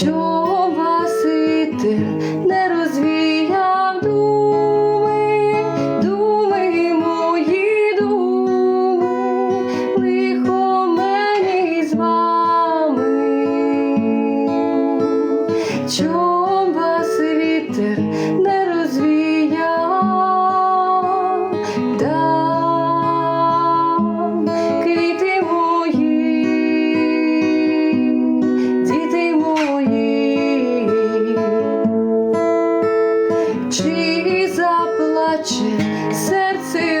Чого вас вітер не розвіяв думи, думи мої думи, лихо мені з вами, Чого вас вітер не розвіяв? плаче серце.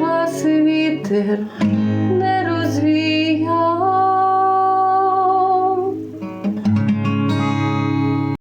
вас вітер.